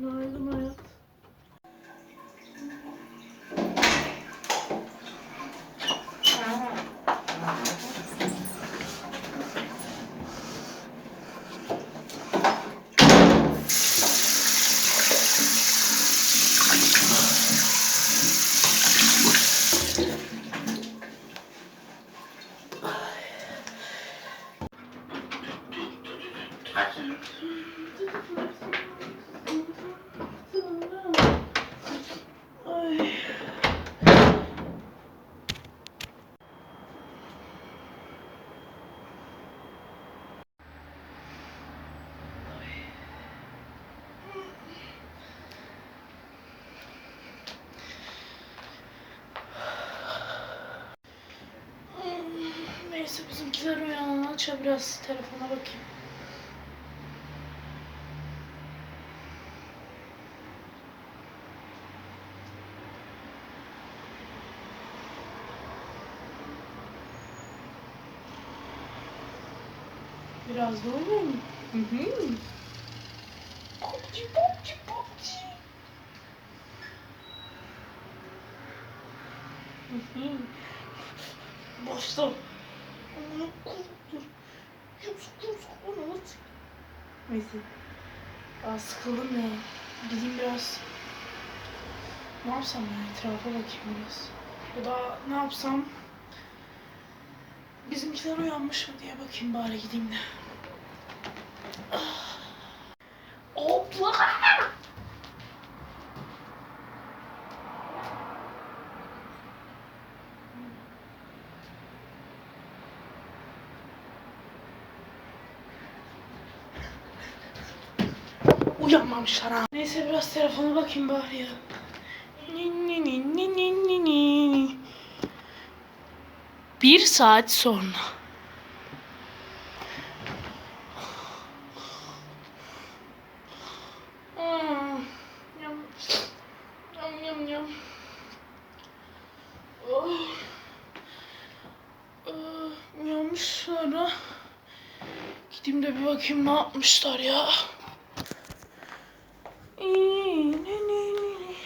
Günaydın Neyse bizimkiler uyanana aç biraz telefona bakayım. Biraz da oynayayım. Hı hı. Popçi popçi popçi. Hı hı. Başla. Amına koydum. Yusuf Yusuf bana at. Neyse. Aa sıkıldım ya. Gideyim biraz. Ne yapsam ya etrafa bakayım biraz. Ya da ne yapsam? Bizimkiler uyanmış mı diye bakayım bari gideyim de. Ah. Hopla! Uyanmamışlar ha. Neyse biraz telefona bakayım bari ya. Bir saat sonra. Uyanmışlar ha. Gideyim de bir bakayım ne yapmışlar ya. İyi, ne, ne, ne, ne.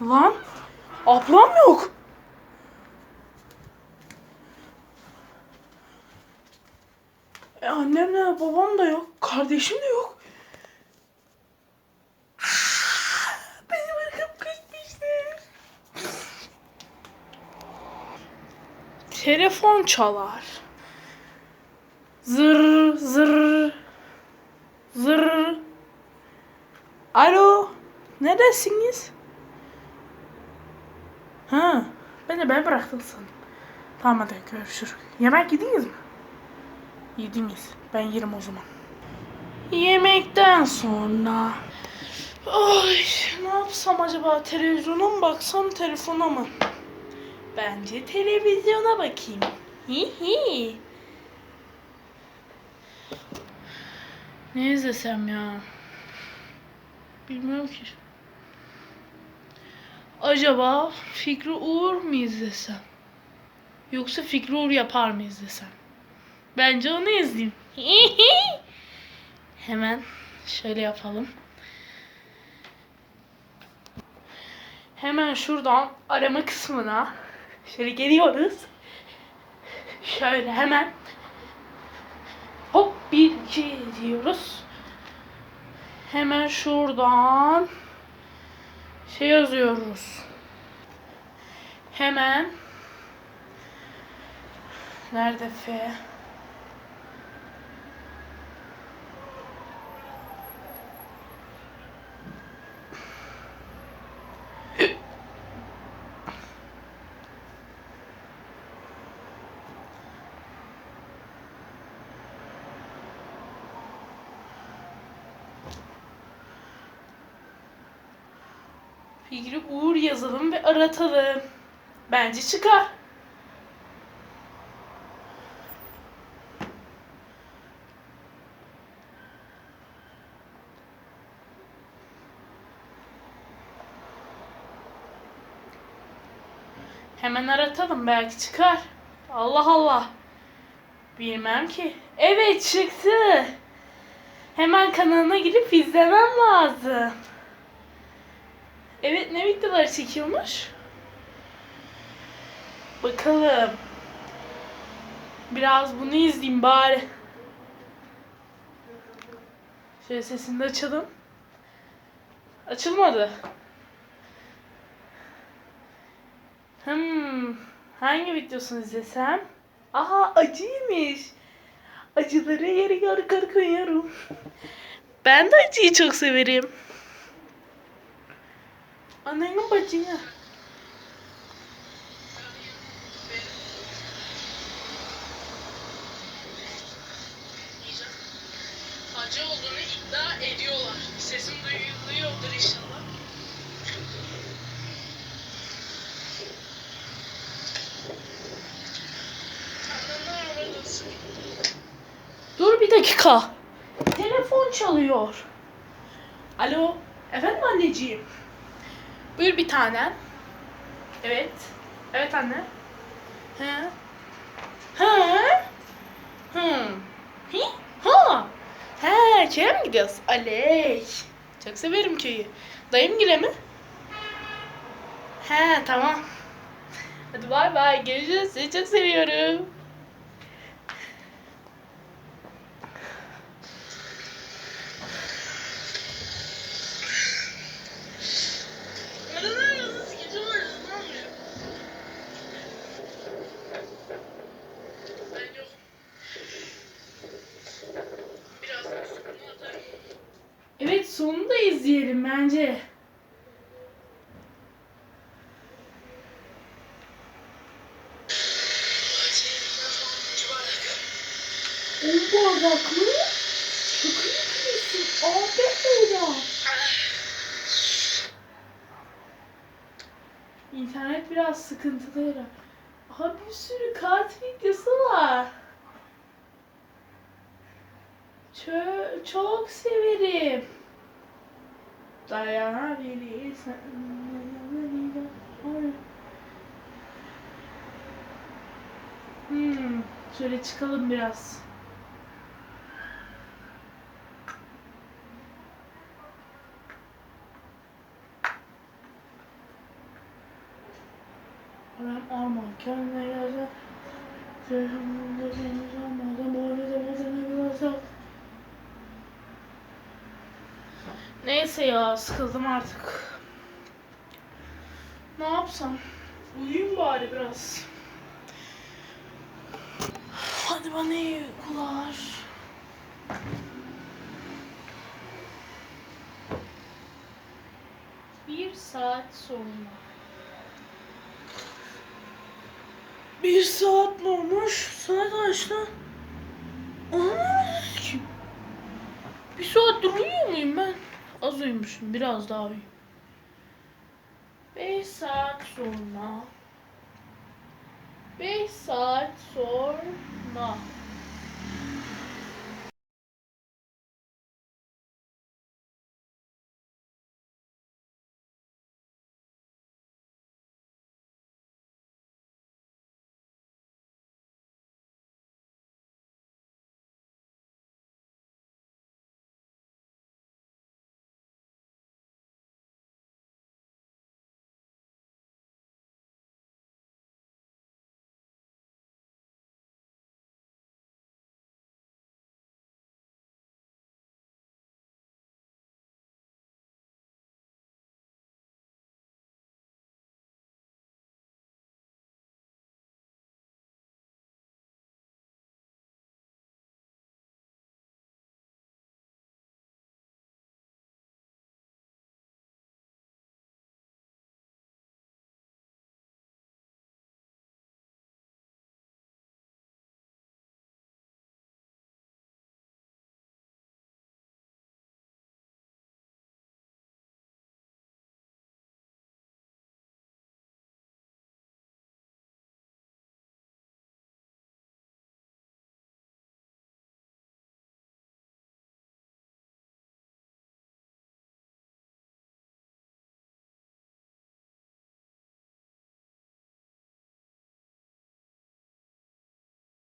Lan ablam yok. E annemle babam da yok. Kardeşim de yok. Beni bırakıp kaçmışlar. Telefon çalar. Zır zır. Zır. Alo. Neredesiniz? Ha, ben de ben bıraktım sandım. Tamam hadi görüşürüz. Yemek yediniz mi? Yediniz. Ben yerim o zaman. Yemekten sonra... Ay, ne yapsam acaba? Televizyona mı baksam, telefona mı? Bence televizyona bakayım. Hi hi. Ne izlesem ya? Bilmiyorum ki. Acaba Fikri Uğur mu izlesem? Yoksa Fikri Uğur yapar mı izlesem? Bence onu izleyeyim. Hemen şöyle yapalım. Hemen şuradan arama kısmına şöyle geliyoruz. Şöyle hemen hop bir iki diyoruz. Hemen şuradan şey yazıyoruz. Hemen nerede F? Fikri Uğur yazalım ve aratalım. Bence çıkar. Hemen aratalım belki çıkar. Allah Allah. Bilmem ki. Evet çıktı. Hemen kanalına gidip izlemem lazım. Evet ne videolar çekiyormuş? Bakalım. Biraz bunu izleyeyim bari. Şöyle sesini de açalım. Açılmadı. Hmm, hangi videosunu izlesem? Aha acıymış. Acıları yarı yarı koyuyorum. Ben de acıyı çok severim. Annenin bacını. Acı olduğunu iddia ediyorlar. Sesim duyuluyordur inşallah. Dur bir dakika. Telefon çalıyor. Alo. Efendim anneciğim. Buyur bir tane. Evet. Evet anne. He. He. Hı. Hi? Ha. He, köye mi gidiyoruz? Aley. Çok severim köyü. Dayım gile mi? He, tamam. Hadi bay bay. Görüşürüz. Seni çok seviyorum. Neden yalnız gidiyoruz? Ne oluyor? Ben yok. Birazdan sonunu atarım. Evet sonunu da izleyelim bence. On bardak mı? Çok iyi biliyorsun. Öyle. İnternet biraz sıkıntılı herhalde. Aha bir sürü kart videosu var. Çö- çok severim. Dayanabilirsen. Hmm, şöyle çıkalım biraz. Aram armağan kendine yazar. Sözümde deniz olmadan böyle de bazını yazar. Neyse ya sıkıldım artık. Ne yapsam? Uyuyayım bari biraz. Hadi bana iyi uykular. Bir saat sonra. Bir saat mi olmuş? Saat kaç lan? Anlamadım ki. Bir saattir uyuyor muyum ben? Az uyumuşum. Biraz daha uyuyayım. Beş saat sonra. Beş saat sonra.